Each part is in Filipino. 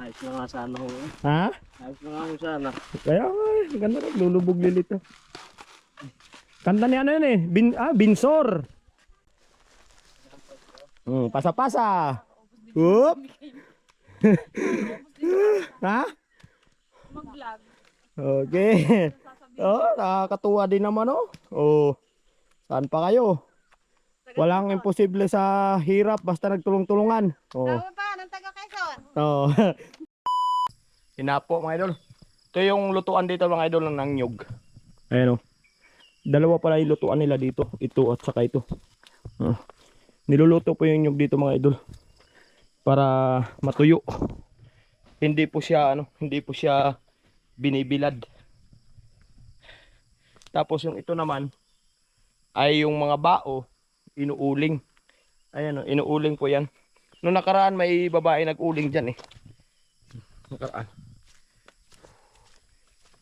Ayos na nga sana ho. eh. Ha? Ayos na nga ho sana. Kaya nga eh, ganda rin, lulubog lilito. Kanta ni ano yun eh, Bin, ah, Binsor. Hmm, pasa-pasa. Whoop. ha? Mag-vlog. Okay. Oh, nakakatuwa din naman oh. Oh. Saan pa kayo? Walang imposible sa hirap basta nagtulong-tulungan. Oh. Tawag pa ng taga Quezon. Oo. Hinapo mga idol. Ito yung lutuan dito mga idol ng nyug. Ayan o. Dalawa pala yung lutuan nila dito. Ito at saka ito. Ah. Niluluto po yung nyug dito mga idol. Para matuyo. Hindi po siya ano, hindi po siya binibilad. Tapos yung ito naman ay yung mga bao inuuling. Ayan o, inuuling po yan. Noong nakaraan may babae nag-uling dyan eh. Nakaraan.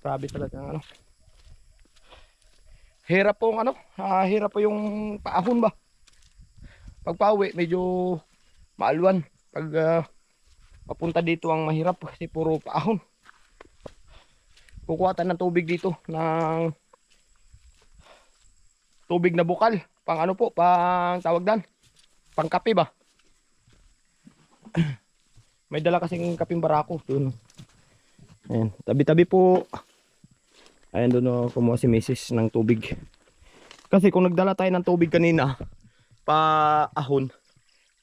Grabe talaga ano. Hirap po ano, ah, hirap po yung paahon ba. Pag pauwi, medyo maalwan. Pag ah, papunta dito ang mahirap kasi puro paahon. Kukuha tayo ng tubig dito ng tubig na bukal. Pang ano po, pang tawag dan. Pang kape ba? May dala kasing kaping barako doon. Ayan, tabi-tabi po. Ayan doon oh, kumuha si Mrs. ng tubig. Kasi kung nagdala tayo ng tubig kanina, pa ahon,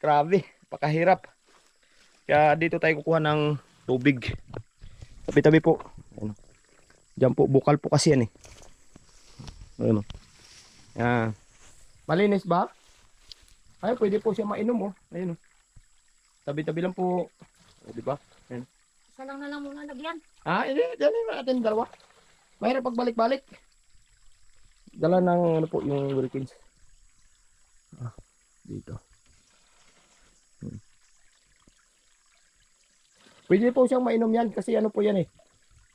grabe, pakahirap. Kaya dito tayo kukuha ng tubig. Tabi-tabi po. Ayan. Diyan po, bukal po kasi yan eh. Ayan o. Yan. Malinis ba? Ay, pwede po siya mainom oh. Ayun oh. Tabi-tabi lang po. O, di ba? Isa lang na lang muna lagyan. Ah, hindi. Dali na natin dalawa. Mahirap pagbalik-balik. Dala ng ano po yung Wilkins. Ah, dito. Hmm. Pwede po siyang mainom yan kasi ano po yan eh.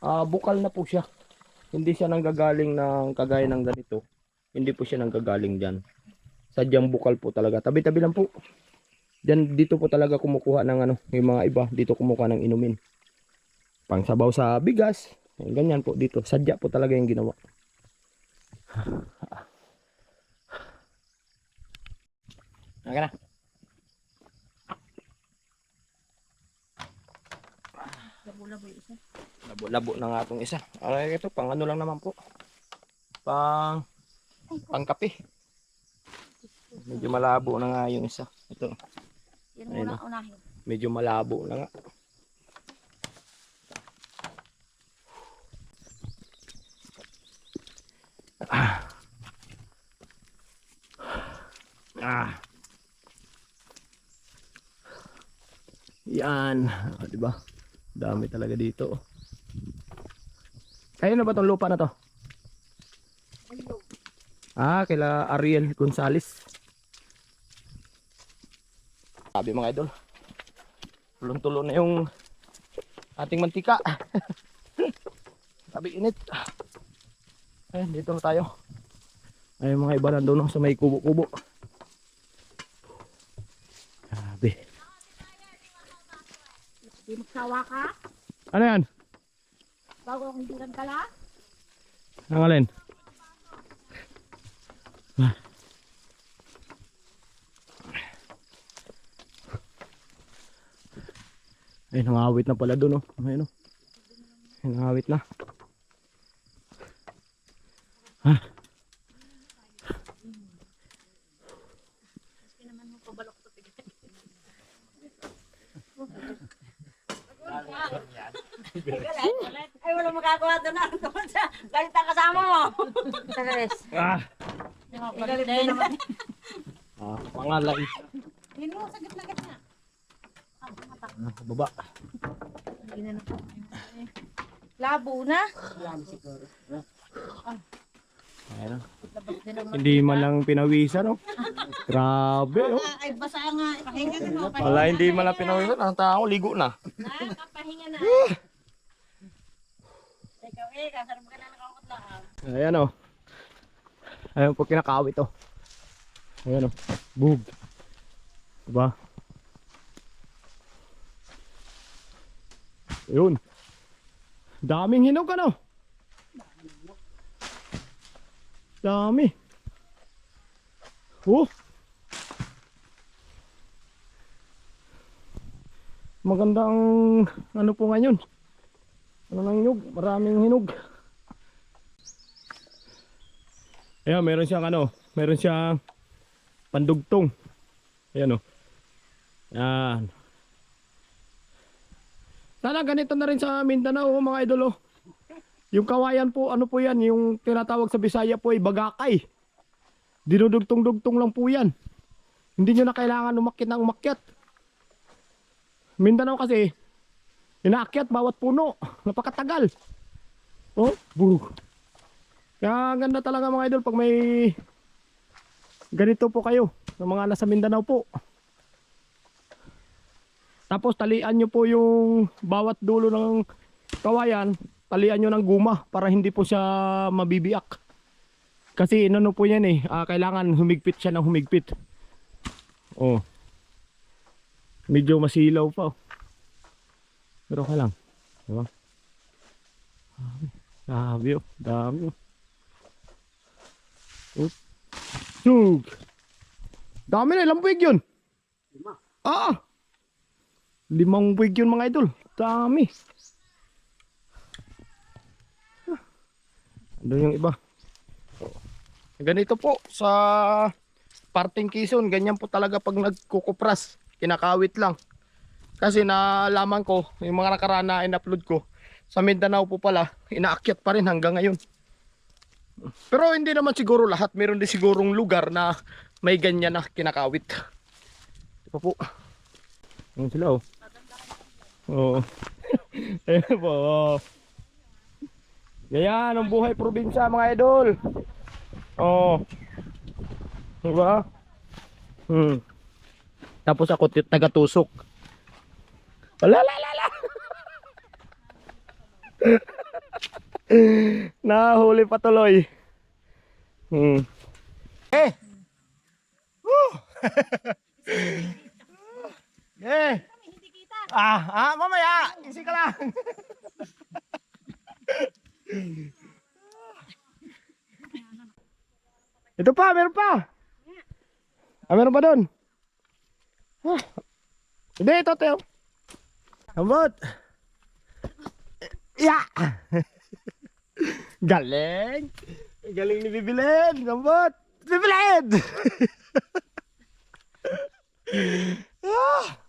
Ah, bukal na po siya. Hindi siya nanggagaling ng kagaya ng ganito. Hindi po siya nanggagaling diyan. Sadyang bukal po talaga. Tabi-tabi lang po. Diyan dito po talaga kumukuha ng ano, yung mga iba dito kumukuha ng inumin pangsabaw sa bigas. Yan, Ganyan po dito. Sadya po talaga yung ginawa. Aga na. Labo-labo yung isa. Labo-labo na nga itong isa. Ay, ito, pang ano lang naman po. Pang, pang kape. Medyo malabo na nga yung isa. Ito, Yan Ayun muna unahin. medyo malabo na nga. Ah. Yan, Ah, 'di ba? Dami talaga dito. Kayo na ba tong lupa na to? Ah, kila Ariel Gonzales. Sabi mga idol. Tulong-tulo na yung ating mantika. Sabi init. Ayun, dito na tayo. Ayun mga iba nandun sa may kubo-kubo. Grabe. Di magsawa ka. Ano yan? Bago akong hindi ka la. Ang alin? Ah. Ay, nangawit na pala doon, oh. Ayun, oh. Ay, nangawit na. naman mo pabalok sa tigil. Ay, wala makagawa doon na. Galit ang kasama mo. Tres. Ah! Galit din naman. Ah, pangalay. Yun mo, sa gitna-gitna. Ah, baba. Labo na. Ayun. Labas din ang Hindi man lang pinawisan, oh. Grabe, oh. Ay, basa nga. Pahinga na. Wala, hindi man lang pinawisan. Ang tao, ligo na. Nakapahinga na. Ikaw eh, kasarap ka na nakakot lang. Ayan, oh. Ayan po kinakawit, oh. Ayan, oh. Bug. Diba? Yun. Daming hinog ano? Dami. Oh. Magandang ano po ngayon. Ano nang hinog? Maraming hinog. Ayan, meron siyang ano, meron siyang pandugtong. Ayan o. Yan. Sana ganito na rin sa Mindanao oh, mga idol oh. Yung kawayan po, ano po yan, yung tinatawag sa Bisaya po ay bagakay. Dinudugtong-dugtong lang po yan. Hindi nyo na kailangan umakyat ng umakyat. Mindanao kasi, inaakyat bawat puno. Napakatagal. Oh, bug. Kaya ganda talaga mga idol pag may ganito po kayo ng mga nasa Mindanao po. Tapos talian nyo po yung bawat dulo ng kawayan, talian nyo ng guma para hindi po siya mabibiyak. Kasi inano po yan eh, ah, kailangan humigpit siya ng humigpit. Oh. Medyo masilaw pa oh. Pero okay lang. Diba? Dami oh, dami oh. Oh. Sug. Dami na, ilang buwig yun? Lima. Ah! Limang buwig yun mga idol. Dami. Ah. Ano yung iba? Ganito po sa parting Quezon, ganyan po talaga pag nagkukupras, kinakawit lang. Kasi nalaman ko, yung mga nakaraan na in-upload ko, sa Mindanao po pala, inaakyat pa rin hanggang ngayon. Pero hindi naman siguro lahat, meron din sigurong lugar na may ganyan na kinakawit. Ito po. Ayun sila oh. Oo. Ayun po. Oh. Ganyan ang buhay probinsya mga idol. Oh. Diba? Hmm. Tapos ako tit- taga-tusok. Wala la la la. Nahuli pa tuloy. Hmm. Eh. Woo. eh. Ah, ah, mamaya. Isi ka lang. Ito pa, meron pa. Ah, meron pa doon. Ah. Hindi, ito, ito. Ambot. Ya. Galing. Galing ni Bibilin. Ambot. Bibilin. ah.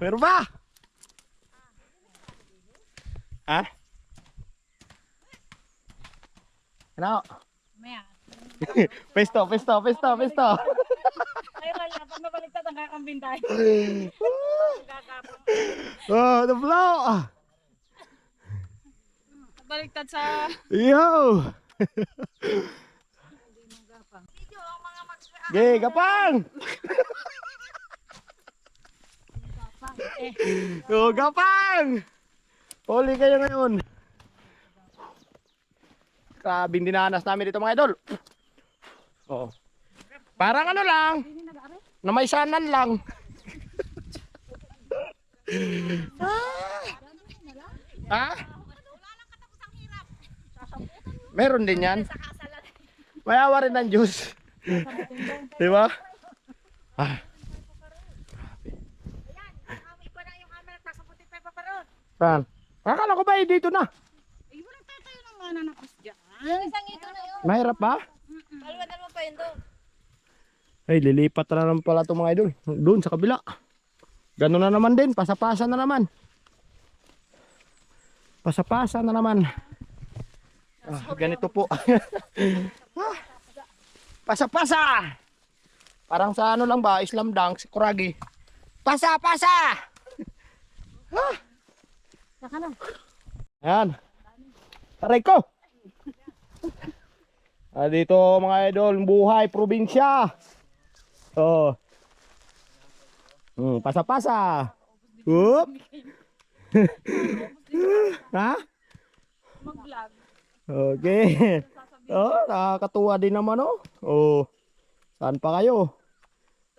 Meron pa. Ha? Ano? Maya. Pesto, pesto, pesto, pesto. Ay, wala. Pag nabaliktad ang kakambing tayo. Oh, the flow. Baliktad sa... Yo. Video, ang mga mag... Ge, gapang. Eh, Oh, gapang. Huli kayo ngayon. Grabe dinanas namin dito mga idol. Oo. Parang ano lang. Na may sanan lang. ha? Meron din yan. May awa rin ng Diyos. Di ba? Ah, Amoy ko na yung camera. Nakasaputin pa pa ron. Saan? Akala ko ba eh, dito na? Eh, walang tatayo ng mga nanapos dyan. Isang ito na yun. Mahirap ba? Dalawa-dalawa pa yun doon. Ay, lilipat na naman pala itong mga idol. Doon sa kabila. Ganun na naman din. Pasapasa na naman. Pasapasa na naman. Ah, ganito po. Ah, Pasapasa! Parang sa ano lang ba, Islam dunk, si Kuragi. Pasa, pasa! Saka na. Ayan. Taray ko! Ah, dito mga idol, buhay, probinsya. Oh. Hmm, pasa-pasa. Whoop. ha? Mag-vlog. Okay. Oh, nakakatuwa din naman oh. Oh. Saan pa kayo?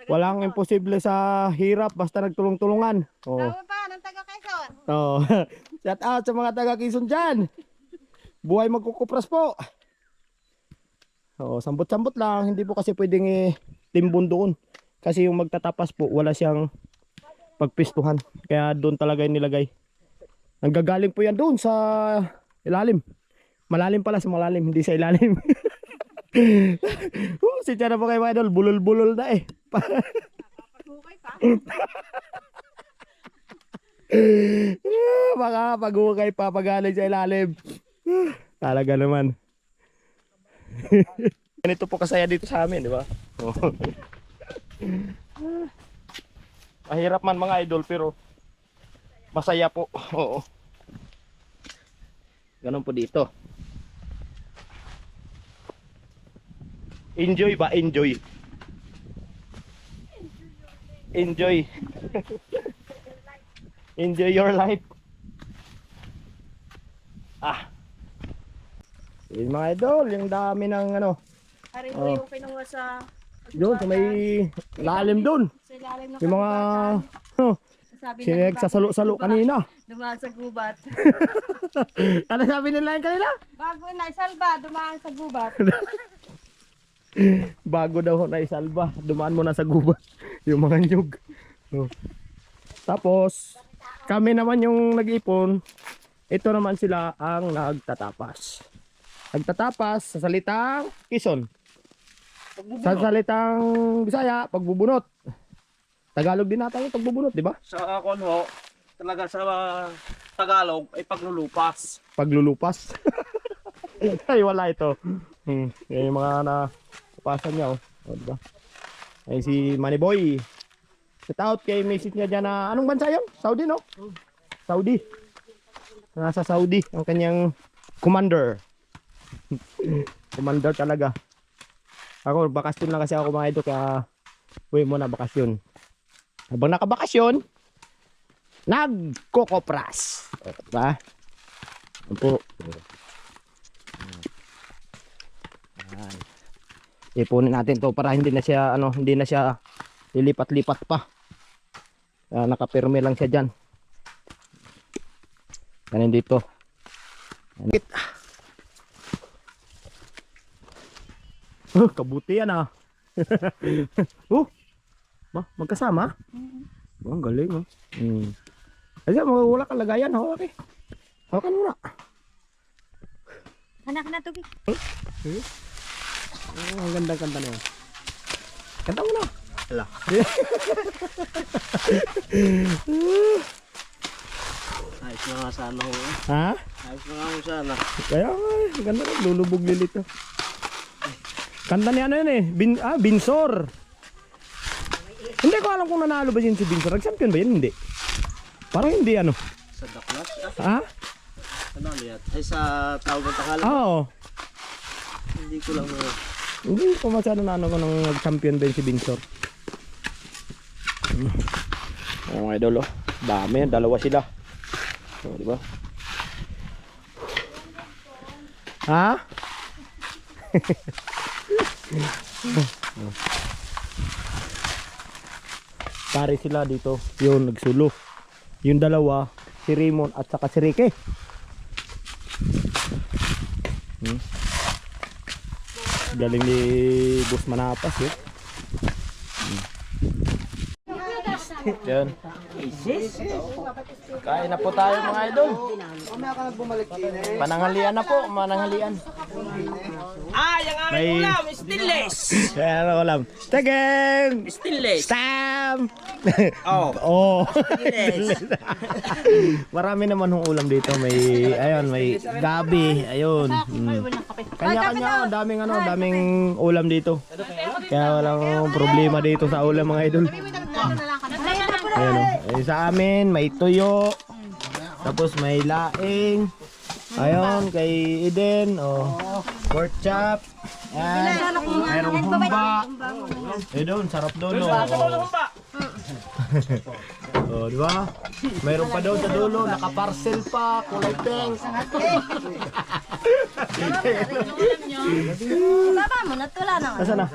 Walang imposible sa hirap basta nagtulong-tulungan. Oh. Tawag pa. Oh. Shout out sa mga taga Quezon dyan. Buhay magkukupras po. Oh, sambot-sambot lang. Hindi po kasi pwedeng eh, timbon doon. Kasi yung magtatapas po, wala siyang pagpistuhan. Kaya doon talaga yung nilagay. Nanggagaling po yan doon sa ilalim. Malalim pala sa malalim, hindi sa ilalim. oh, si na po kayo mga idol, bulol-bulol na eh. Pagkukay pa. Ah, Baka pag-ukay pa pagaling sa ilalim. Ah, Talaga naman. Ganito po kasaya dito sa amin, di ba? Oh. Mahirap man mga idol pero masaya po. Oo. Ganun po dito. Enjoy ba? Enjoy. Enjoy. Enjoy your life. Ah. Yung mga idol, yung dami ng ano, Pare Oh. mo yung kinuha sa... doon sa may lalim doon. Sa ilalim ng Yung mga oh, Sabi sinagsasalo-salo kanina. Dumaan sa gubat. Ano sabi nila yung kanina? Bago na salba, dumaan sa gubat. Bago daw na isalba, dumaan mo na sa gubat yung mga nyug. Oh. Tapos, kami naman yung nag-ipon, ito naman sila ang nagtatapas. Nagtatapas sa salitang Quezon. Sa salitang Bisaya, pagbubunot. Tagalog din natin yung pagbubunot, di ba? Sa ako ho, talaga sa uh, Tagalog ay paglulupas. Paglulupas. Ay, wala ito. Hmm. Yan yung mga napasan niya, oh. O, diba? Ay, si Money Boy. Shout out kay message niya dyan na, anong bansa yun? Saudi, no? Saudi. Nasa Saudi, ang kanyang commander. commander talaga. Ako, bakasyon lang kasi ako mga idol, kaya uwi muna bakasyon. Habang nakabakasyon, nagkokopras. Diba? Yan po. Ipunin natin to para hindi na siya ano, hindi na siya lilipat-lipat pa. Ah, nakapirme lang siya diyan. Kanin dito. Yan. Oh, kabuti yan ah. oh. Ma, magkasama? Oh, ang galing oh. Hmm. Kasi wala kang lagayan, hawak eh. Hawakan mo na. Anak na tubig. Oh, ang gandang kanta na yun. Kanta mo na. Ala. Ayos na nga sana ho. eh. ha? Ayos na nga ho sana. Kaya nga, ganda rin. Lulubog lilito. Kanta ni ano yun eh. Bin, ah, Binsor. Hindi ko alam kung nanalo ba yun si Binsor. Nag-champion ba yun? Hindi. Parang hindi ano. Sa Daklas. Ha? Ah, ano yan? Ay sa tawag ng Tagalog. Oo. Hindi ko lang Hindi ko masyado na ano ko nang nag-champion ba yun si Binsor. Oh, mga idol oh. Dami. Dalawa sila. Oh, di ba? Ha? Pare sila dito. Yun, nagsulo. Yung dalawa, si Raymond at saka si Ricky. Hmm. Galing ni Boss Manapas yun. Yan. Kain na po tayo mga idol. Pananghalian na po, mananghalian. Ah, yung May... ulam, stainless. Kaya ano ulam? Tagang! Stainless. Stam! Oh. oh. Stainless. Marami naman hong ulam dito. May, ayun, may gabi. Ayun. Mm. Kanya-kanya, ang daming ano, daming ulam dito. Kaya walang problema dito sa ulam mga idol. Ayun, oh. Eh, sa amin, may tuyo. Tapos may laing. Ayun, kay Eden, oh. Pork chop. Yan. Mayroong humba. Eh doon, sarap doon, oh. oh, di ba? Mayroon pa daw sa dulo, naka-parcel pa, kulay pink. Baba mo, natula na. Nasaan na?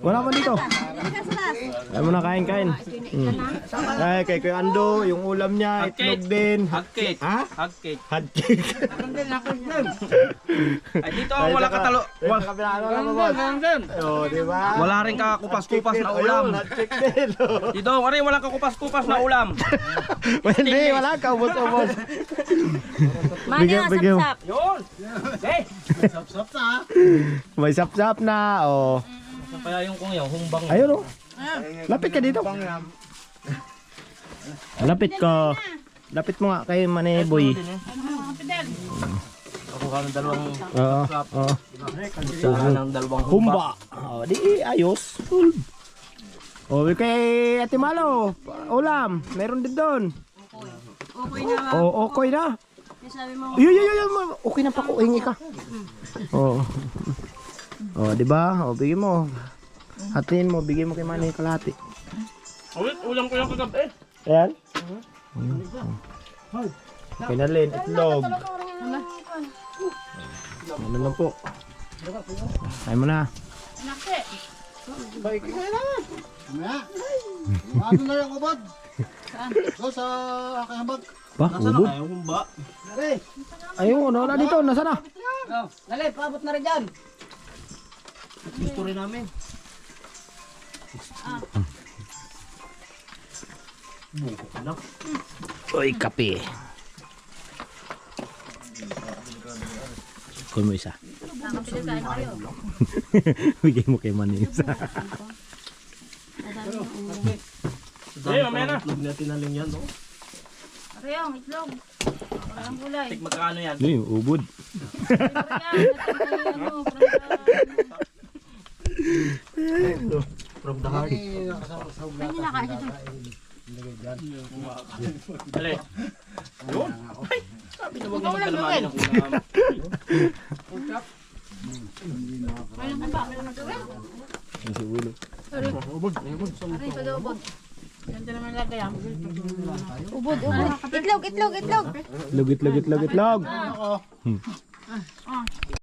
Wala pa dito. Ay mo na kain kain. Hmm. Ay kay Kuya Ando, yung ulam niya, itlog din. Hagkit. Ha? Hagkit. Hot cake. Ay dito wala katalo. Wala ka pinano na mo boss. Oh, di ba? Wala rin ka kupas-kupas na ulam. Hot cake din. Dito, rin wala ka kupas-kupas na ulam. Hindi, wala ka ubos-ubos. Mani Bigyan- nga, bigyan sap-sap. Yun. Eh, May sap-sap na. Oh. Saan kaya yung kung yung humbang. Ayun oh. Lapit ka dito. Lapit ka. Lapit mo nga kay Mane Boy. Ako ka ng dalawang Oo. Oo. saan ng dalawang humba. Humba. Oh, di ayos. Full. Oh, kay Ate Malo, ulam, meron din doon. Okay na ba? Oh, okay na. Yung Sabi mo, Yo yo yo yo, ma- okay na pa ko, hingi ka. Oh. Oh, di ba? Oh, bigyan mo. Hatiin mo, bigyan mo kay Manny kalahati. Ulit, ulam ko yung kagabi. Ayan. Okay na Lin, itlog. Ano lang po. Ay mo na. Ano na yung ubod? Doon sa aking bag. Ba, Nasaan na ubod. kayo humba? Ayun, wala dito, nasa na? dali, paabot na rin dyan. Gusto rin namin. Uy, kape. Kunin mo isa. Bigay mo kay Manny isa. Eh, mamaya na. Itlog na tinaling yan, no? Arayong, itlog. Walang gulay. Tik magkano yan? Yung ubod? From the heart. Hindi na kasi ito. Dali. Yun. Ay, sabi na wag naman kalamanin ang ulam. Yung si Ulo. Aray, pag-ubod. Ganda naman lagay ah. Ubod, ubod. Itlog, itlog, itlog. Itlog, itlog, itlog, itlog. Ah,